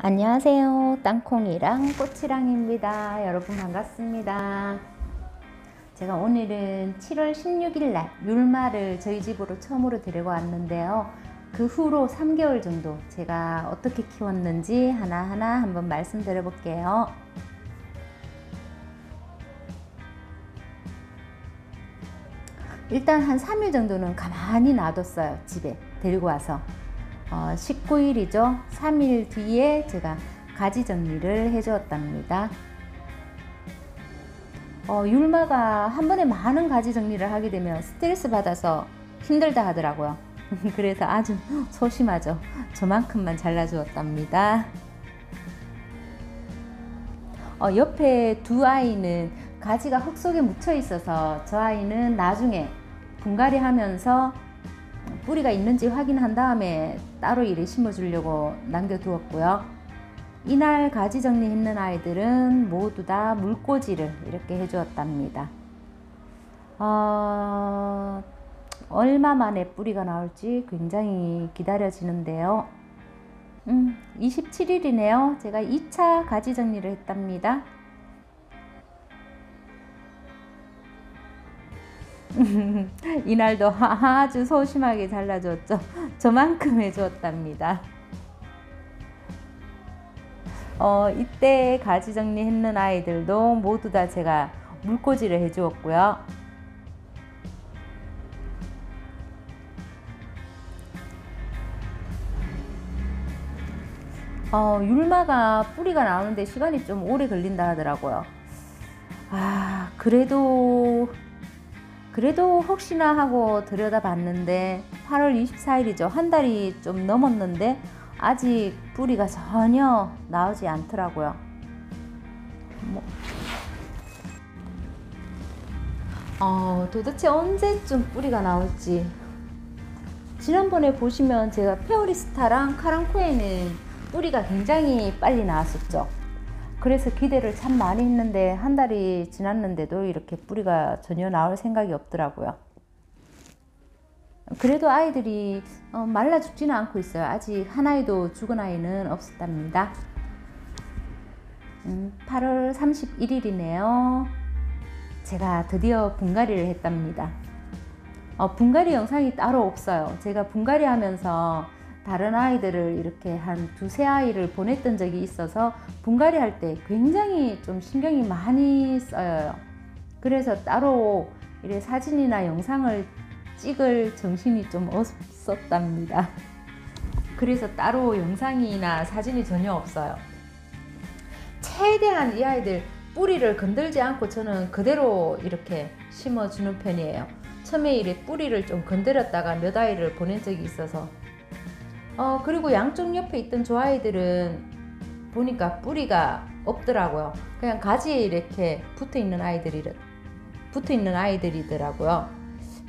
안녕하세요. 땅콩이랑 꽃이랑입니다. 여러분 반갑습니다. 제가 오늘은 7월 16일 날 율마를 저희 집으로 처음으로 데리고 왔는데요. 그 후로 3개월 정도 제가 어떻게 키웠는지 하나하나 한번 말씀드려 볼게요. 일단 한 3일 정도는 가만히 놔뒀어요. 집에 데리고 와서. 어, 19일이죠. 3일 뒤에 제가 가지 정리를 해 주었답니다. 어, 율마가 한 번에 많은 가지 정리를 하게 되면 스트레스 받아서 힘들다 하더라고요. 그래서 아주 소심하죠. 저만큼만 잘라주었답니다. 어, 옆에 두 아이는 가지가 흙 속에 묻혀 있어서 저 아이는 나중에 분갈이 하면서 뿌리가 있는지 확인한 다음에 따로 이래 심어주려고 남겨두었고요. 이날 가지 정리했는 아이들은 모두 다 물꽂이를 이렇게 해주었답니다. 어, 얼마 만에 뿌리가 나올지 굉장히 기다려지는데요. 음, 27일이네요. 제가 2차 가지 정리를 했답니다. 이날도 아주 소심하게 잘라줬죠. 저만큼 해주었답니다. 어, 이때 가지 정리했는 아이들도 모두 다 제가 물꽂이를 해주었고요. 어, 율마가 뿌리가 나오는데 시간이 좀 오래 걸린다 하더라고요. 아, 그래도 그래도 혹시나 하고 들여다봤는데 8월 24일이죠. 한 달이 좀 넘었는데 아직 뿌리가 전혀 나오지 않더라고요. 뭐. 어, 도대체 언제쯤 뿌리가 나올지. 지난번에 보시면 제가 페어리스타랑 카랑코에는 뿌리가 굉장히 빨리 나왔었죠. 그래서 기대를 참 많이 했는데 한 달이 지났는데도 이렇게 뿌리가 전혀 나올 생각이 없더라고요. 그래도 아이들이 어, 말라 죽지는 않고 있어요. 아직 하나에도 죽은 아이는 없었답니다. 음, 8월 31일이네요. 제가 드디어 분갈이를 했답니다. 어, 분갈이 영상이 따로 없어요. 제가 분갈이 하면서 다른 아이들을 이렇게 한 두세 아이를 보냈던 적이 있어서 분갈이 할 때 굉장히 좀 신경이 많이 써요. 그래서 따로 이래 사진이나 영상을 찍을 정신이 좀 없었답니다. 그래서 따로 영상이나 사진이 전혀 없어요. 최대한 이 아이들 뿌리를 건들지 않고 저는 그대로 이렇게 심어주는 편이에요. 처음에 이래 뿌리를 좀 건드렸다가 몇 아이를 보낸 적이 있어서 어, 그리고 양쪽 옆에 있던 저 아이들은 보니까 뿌리가 없더라고요. 그냥 가지에 이렇게 붙어 있는 아이들이 붙어 있는 아이들이더라고요.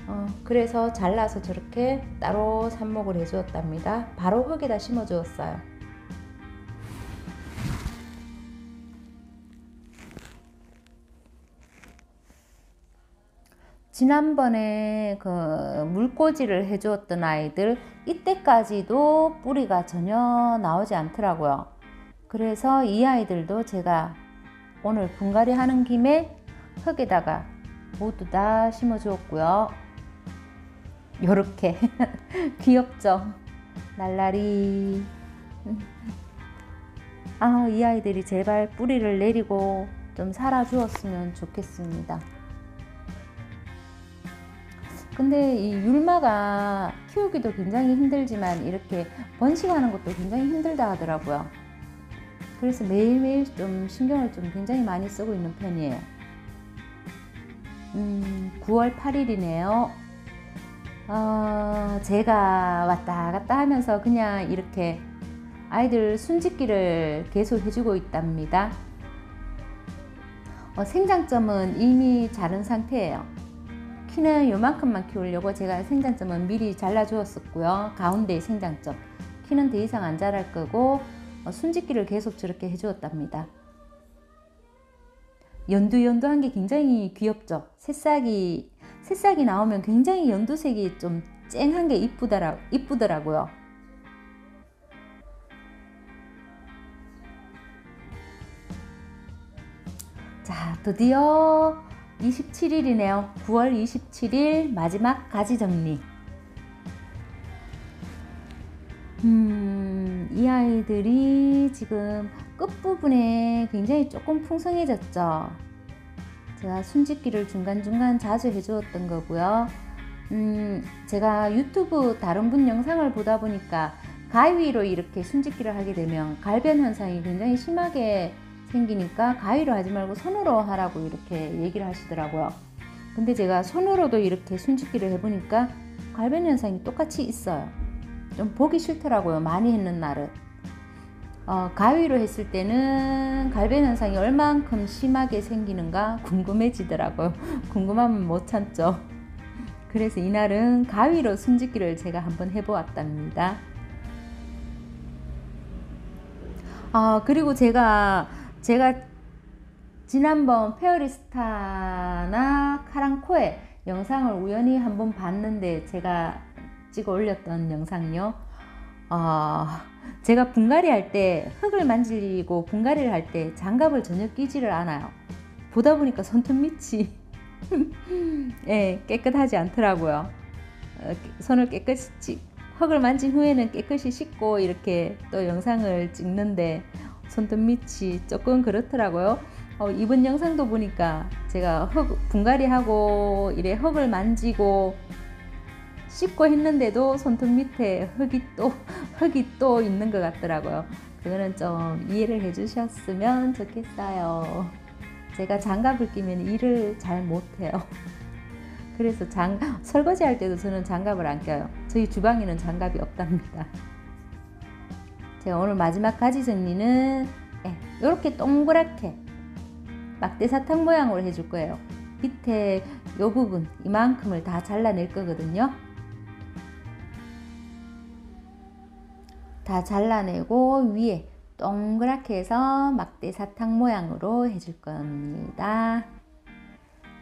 어, 그래서 잘라서 저렇게 따로 삽목을 해주었답니다. 바로 흙에다 심어 주었어요. 지난번에 그 물꽂이를 해주었던 아이들 이때까지도 뿌리가 전혀 나오지 않더라고요. 그래서 이 아이들도 제가 오늘 분갈이 하는 김에 흙에다가 모두 다 심어 주었고요. 요렇게 귀엽죠? 날라리 아, 이 아이들이 제발 뿌리를 내리고 좀 살아 주었으면 좋겠습니다. 근데 이 율마가 키우기도 굉장히 힘들지만 이렇게 번식하는 것도 굉장히 힘들다 하더라고요. 그래서 매일매일 좀 신경을 좀 굉장히 많이 쓰고 있는 편이에요. 음, 9월 8일이네요. 어, 제가 왔다 갔다 하면서 그냥 이렇게 아이들 순짓기를 계속 해주고 있답니다. 어, 생장점은 이미 자른 상태예요. 키는 요만큼만 키우려고 제가 생장점은 미리 잘라 주었었고요. 가운데의 생장점. 키는 더 이상 안 자랄 거고 어, 순직기를 계속 저렇게 해주었답니다. 연두연두한 게 굉장히 귀엽죠? 새싹이 새싹이 나오면 굉장히 연두색이 좀 쨍한 게 이쁘더라, 이쁘더라고요. 자 드디어 27일이네요. 9월 27일 마지막 가지 정리. 음, 이 아이들이 지금 끝부분에 굉장히 조금 풍성해졌죠. 제가 순짓기를 중간중간 자주 해주었던 거고요. 음, 제가 유튜브 다른 분 영상을 보다 보니까 가위로 이렇게 순짓기를 하게 되면 갈변 현상이 굉장히 심하게 생기니까 가위로 하지 말고 손으로 하라고 이렇게 얘기를 하시더라고요. 근데 제가 손으로도 이렇게 순짓기를 해보니까 갈변 현상이 똑같이 있어요. 좀 보기 싫더라고요. 많이 했는 날은. 어, 가위로 했을 때는 갈변 현상이 얼만큼 심하게 생기는가 궁금해지더라고요. 궁금하면 못 참죠. 그래서 이날은 가위로 숨짓기를 제가 한번 해보았답니다. 아, 그리고 제가, 제가 지난번 페어리스타나 카랑코에 영상을 우연히 한번 봤는데 제가 찍어 올렸던 영상요. 어, 제가 분갈이 할 때 흙을 만지고 분갈이를 할 때 장갑을 전혀 끼지를 않아요. 보다 보니까 손톱 밑이 예, 깨끗하지 않더라고요. 어, 손을 깨끗이 흙을 만진 후에는 깨끗이 씻고 이렇게 또 영상을 찍는데 손톱 밑이 조금 그렇더라고요. 어, 이번 영상도 보니까 제가 흙 분갈이 하고 이래 흙을 만지고 씻고 했는데도 손톱 밑에 흙이 또 흙이 또 있는 것 같더라고요. 그거는 좀 이해를 해주셨으면 좋겠어요. 제가 장갑을 끼면 일을 잘 못해요. 그래서 장 설거지 할 때도 저는 장갑을 안 껴요. 저희 주방에는 장갑이 없답니다. 제가 오늘 마지막 가지 정리는 이렇게 예, 동그랗게 막대 사탕 모양으로 해줄 거예요. 밑에 이 부분 이만큼을 다 잘라낼 거거든요. 다 잘라내고 위에 동그랗게 해서 막대 사탕 모양으로 해줄 겁니다.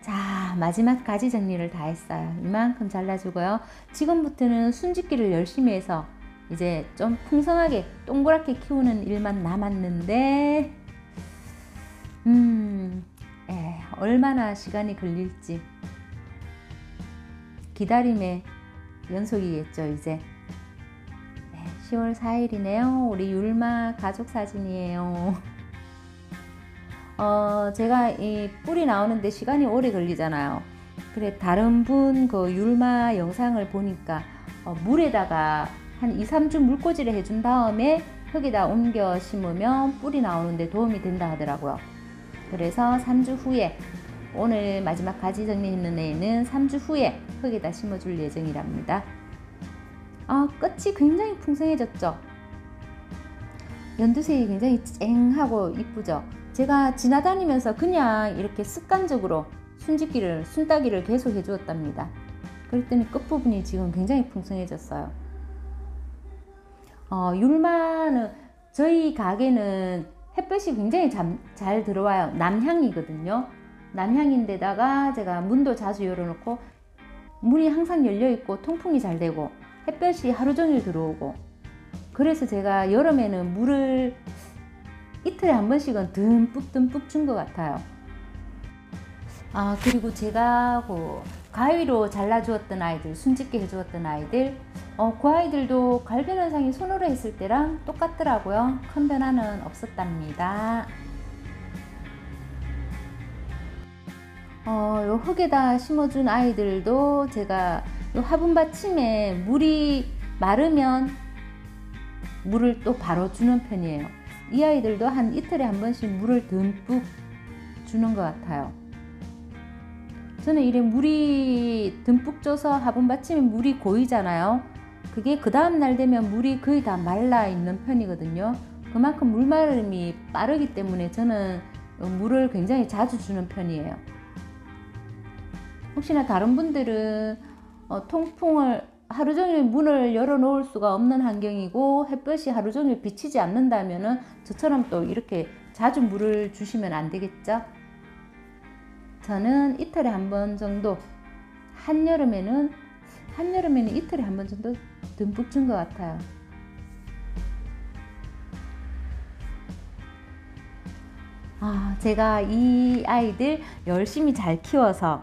자, 마지막 가지 정리를 다 했어요. 이만큼 잘라주고요. 지금부터는 순짓기를 열심히 해서 이제 좀 풍성하게 동그랗게 키우는 일만 남았는데, 음, 에, 얼마나 시간이 걸릴지 기다림의 연속이겠죠, 이제. 10월 4일이네요. 우리 율마 가족 사진이에요. 어, 제가 이 뿔이 나오는데 시간이 오래 걸리잖아요. 그래, 다른 분 그 율마 영상을 보니까 어, 물에다가 한 2, 3주 물꽂이를 해준 다음에 흙에다 옮겨 심으면 뿔이 나오는데 도움이 된다 하더라고요. 그래서 3주 후에 오늘 마지막 가지 정리했는 애는 3주 후에 흙에다 심어줄 예정이랍니다. 아, 끝이 굉장히 풍성해졌죠. 연두색이 굉장히 쨍하고 이쁘죠. 제가 지나다니면서 그냥 이렇게 습관적으로 순짓기를, 순따기를 계속 해주었답니다. 그랬더니 끝부분이 지금 굉장히 풍성해졌어요. 어, 율마는 저희 가게는 햇볕이 굉장히 잠, 잘 들어와요. 남향이거든요. 남향인데다가 제가 문도 자주 열어놓고 문이 항상 열려 있고 통풍이 잘 되고 햇볕이 하루 종일 들어오고 그래서 제가 여름에는 물을 이틀에 한 번씩은 듬뿍 듬뿍 준 것 같아요. 아 그리고 제가 그 가위로 잘라주었던 아이들, 순짓게 해주었던 아이들, 어, 그 아이들도 갈변 현상이 손으로 했을 때랑 똑같더라고요. 큰 변화는 없었답니다. 어, 요 흙에다 심어준 아이들도 제가 화분 받침에 물이 마르면 물을 또 바로 주는 편이에요. 이 아이들도 한 이틀에 한 번씩 물을 듬뿍 주는 것 같아요. 저는 이래 물이 듬뿍 줘서 화분 받침에 물이 고이잖아요. 그게 그 다음날 되면 물이 거의 다 말라 있는 편이거든요. 그만큼 물마름이 빠르기 때문에 저는 물을 굉장히 자주 주는 편이에요. 혹시나 다른 분들은 어, 통풍을 하루 종일 문을 열어 놓을 수가 없는 환경이고 햇볕이 하루 종일 비치지 않는다면은 저처럼 또 이렇게 자주 물을 주시면 안 되겠죠? 저는 이틀에 한 번 정도 한여름에는 한여름에는 이틀에 한 번 정도 듬뿍 준 것 같아요. 아, 제가 이 아이들 열심히 잘 키워서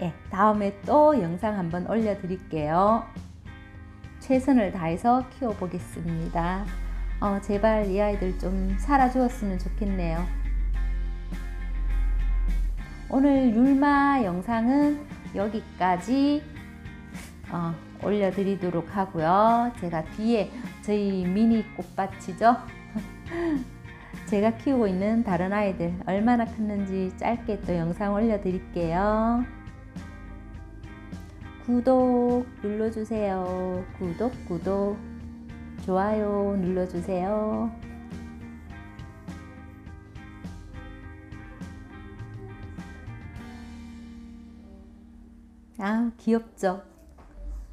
예, 다음에 또 영상 한번 올려드릴게요. 최선을 다해서 키워보겠습니다. 어, 제발 이 아이들 좀 살아주었으면 좋겠네요. 오늘 율마 영상은 여기까지 어, 올려드리도록 하고요. 제가 뒤에 저희 미니 꽃밭이죠. 제가 키우고 있는 다른 아이들 얼마나 컸는지 짧게 또 영상 올려드릴게요. 구독 눌러주세요. 구독, 구독, 좋아요 눌러주세요. 아, 귀엽죠?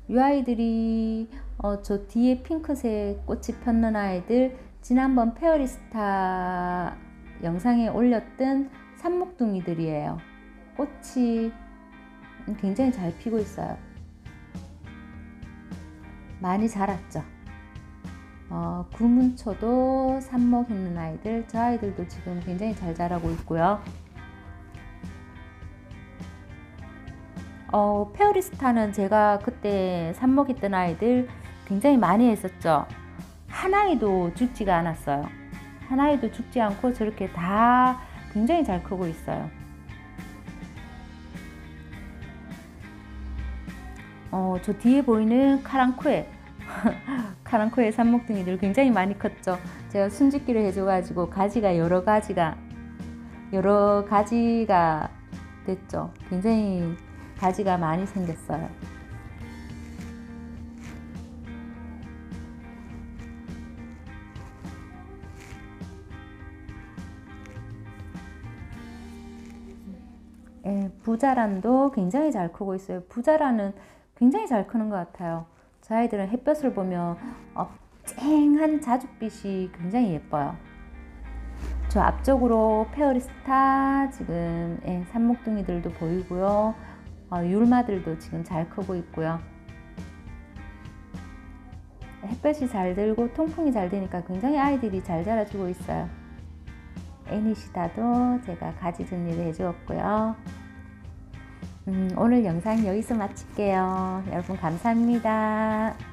이 아이들이 어, 저 뒤에 핑크색 꽃이 폈는 아이들 지난번 페어리스타 영상에 올렸던 산목둥이들이에요. 꽃이 굉장히 잘 피고 있어요. 많이 자랐죠. 어, 구문초도 삽목 있는 아이들, 저 아이들도 지금 굉장히 잘 자라고 있고요. 어, 페어리스타는 제가 그때 삽목 있던 아이들 굉장히 많이 했었죠. 한 아이도 죽지가 않았어요. 한 아이도 죽지 않고 저렇게 다 굉장히 잘 크고 있어요. 어, 저 뒤에 보이는 카랑코에 카랑코의 산목등이들 굉장히 많이 컸죠. 제가 순짓기를 해줘가지고 가지가 여러 가지가 여러 가지가 됐죠. 굉장히 가지가 많이 생겼어요. 예, 부자란도 굉장히 잘 크고 있어요. 부자란은 굉장히 잘 크는 것 같아요. 저 아이들은 햇볕을 보면 어, 쨍한 자줏빛이 굉장히 예뻐요. 저 앞쪽으로 페어리스타 지금 예, 산목둥이들도 보이고요. 어, 율마들도 지금 잘 크고 있고요. 햇볕이 잘 들고 통풍이 잘 되니까 굉장히 아이들이 잘 자라주고 있어요. 애니시다도 제가 가지 정리를 해주었고요. 음, 오늘 영상 여기서 마칠게요. 여러분 감사합니다.